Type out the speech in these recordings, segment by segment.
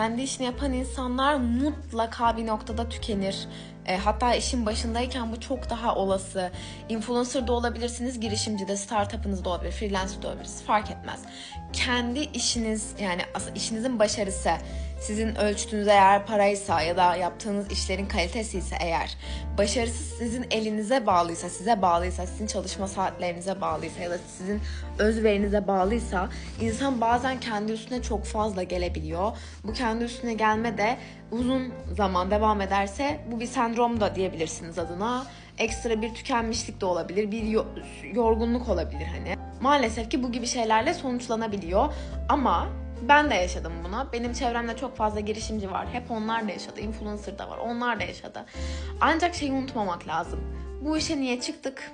kendi işini yapan insanlar mutlaka bir noktada tükenir. E, hatta işin başındayken bu çok daha olası. Influencer da olabilirsiniz, girişimci de, startup'ınız da olabilir, freelancer de olabilirsiniz. Fark etmez. Kendi işiniz yani işinizin başarısı sizin ölçtüğünüz eğer paraysa ya da yaptığınız işlerin kalitesi ise eğer başarısı sizin elinize bağlıysa, size bağlıysa, sizin çalışma saatlerinize bağlıysa ya da sizin özverinize bağlıysa insan bazen kendi üstüne çok fazla gelebiliyor. Bu kendi üstüne gelme de uzun zaman devam ederse bu bir sendrom da diyebilirsiniz adına. Ekstra bir tükenmişlik de olabilir, bir yo- yorgunluk olabilir hani. Maalesef ki bu gibi şeylerle sonuçlanabiliyor ama ben de yaşadım buna. Benim çevremde çok fazla girişimci var. Hep onlar da yaşadı. Influencer da var. Onlar da yaşadı. Ancak şeyi unutmamak lazım. Bu işe niye çıktık?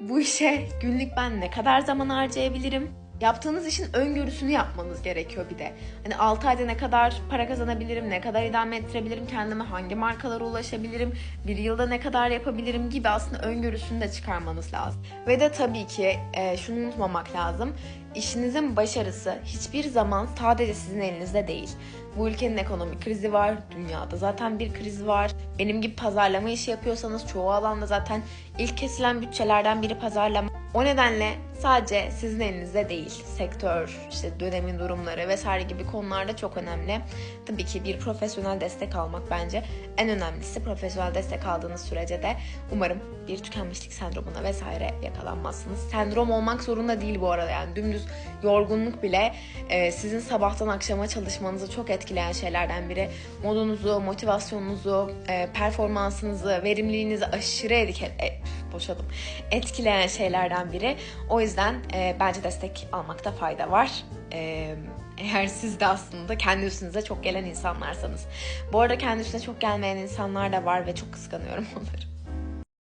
Bu işe günlük ben ne kadar zaman harcayabilirim? Yaptığınız işin öngörüsünü yapmanız gerekiyor bir de. Hani 6 ayda ne kadar para kazanabilirim, ne kadar idame ettirebilirim kendime, hangi markalara ulaşabilirim, bir yılda ne kadar yapabilirim gibi aslında öngörüsünü de çıkarmanız lazım. Ve de tabii ki e, şunu unutmamak lazım. İşinizin başarısı hiçbir zaman sadece sizin elinizde değil. Bu ülkenin ekonomik krizi var, dünyada zaten bir kriz var. Benim gibi pazarlama işi yapıyorsanız çoğu alanda zaten ilk kesilen bütçelerden biri pazarlama. O nedenle sadece sizin elinizde değil. Sektör, işte dönemin durumları vesaire gibi konularda çok önemli. Tabii ki bir profesyonel destek almak bence en önemlisi. Profesyonel destek aldığınız sürece de umarım bir tükenmişlik sendromuna vesaire yakalanmazsınız. Sendrom olmak zorunda değil bu arada yani dümdüz yorgunluk bile e, sizin sabahtan akşama çalışmanızı çok etkileyen şeylerden biri. Modunuzu, motivasyonunuzu, e, performansınızı, verimliliğinizi aşırı etki, e, boşadım, etkileyen şeylerden biri. O yüzden e, bence destek almakta fayda var. E, eğer siz de aslında kendi üstünüze çok gelen insanlarsanız. Bu arada kendi üstüne çok gelmeyen insanlar da var ve çok kıskanıyorum onları.